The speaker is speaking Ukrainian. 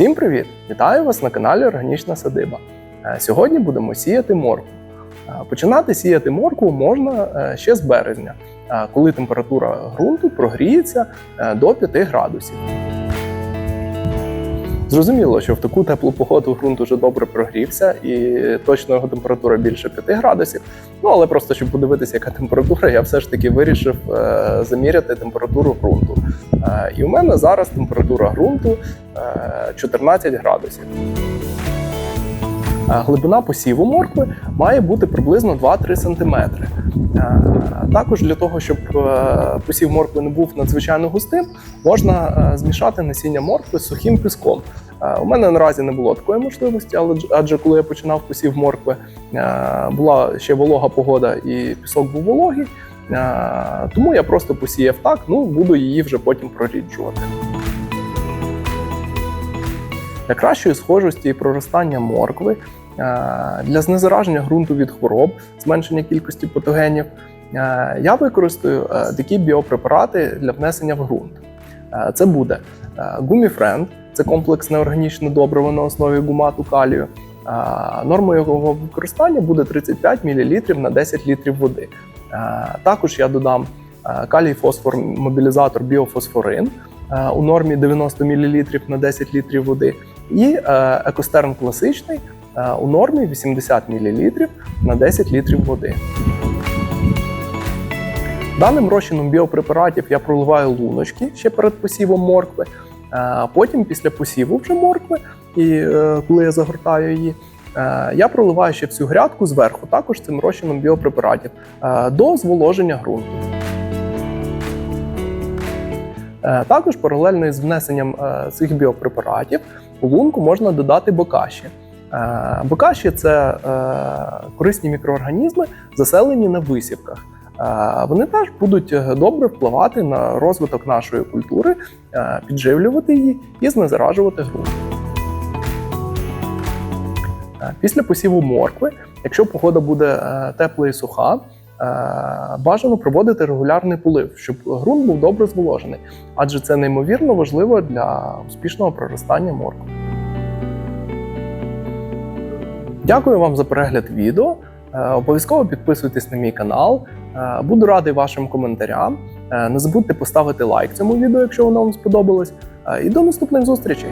Всім привіт! Вітаю вас на каналі Органічна Садиба. Е, Сьогодні будемо сіяти моркву. Е, Починати сіяти моркву можна е, ще з березня, коли температура ґрунту прогріється до 5 градусів. Зрозуміло, що в таку теплу погоду ґрунт уже добре прогрівся і точно його температура більше 5 градусів. Ну але просто щоб подивитися, яка температура, я все ж таки вирішив заміряти температуру ґрунту. Е, і у мене зараз температура ґрунту е, 14 градусів. Е, Глибина посіву моркви має бути приблизно 2-3 см. Також для того, щоб е, посів моркви не був надзвичайно густим, можна е, змішати насіння моркви з сухим піском. Е, У мене наразі не було такої можливості, але адже коли я починав посів моркви, е, була ще волога погода і пісок був вологий. Тому я просто посіяв так, ну буду її вже потім проріджувати. Для кращої схожості і проростання моркви, для знезараження ґрунту від хвороб, зменшення кількості патогенів, я використаю е, такі біопрепарати для внесення в ґрунт. Це буде гуміфренд, це комплексне органічне добриво на основі гумату калію. Нормою його використання буде 35 мл на 10 літрів води. Е, Також я додам е, калій фосфор мобілізатор біофосфорин е, у нормі 90 мл на 10 літрів води, і екостерн класичний у нормі 80 мл на 10 літрів води. Даним розчином біопрепаратів я проливаю луночки ще перед посівом моркви. Потім, після посіву вже моркви, і коли я загортаю її, я проливаю ще всю грядку зверху, також цим розчином біопрепаратів е, до зволоження ґрунту. Е, Також паралельно із внесенням е, цих біопрепаратів у лунку можна додати бокаші. Е, Бокаші це е, корисні мікроорганізми, заселені на висівках. Е, Вони теж будуть е, добре впливати на розвиток нашої культури, е, підживлювати її і знезаражувати ґрунт. Після посіву моркви, якщо погода буде е, тепла і суха, е, бажано проводити регулярний полив, щоб ґрунт був добре зволожений, адже це неймовірно важливо для успішного проростання моркви. Дякую вам за перегляд відео. Е, Обов'язково підписуйтесь на мій канал. Буду радий вашим коментарям. Не забудьте поставити лайк цьому відео, якщо воно вам сподобалось. І до наступних зустрічей!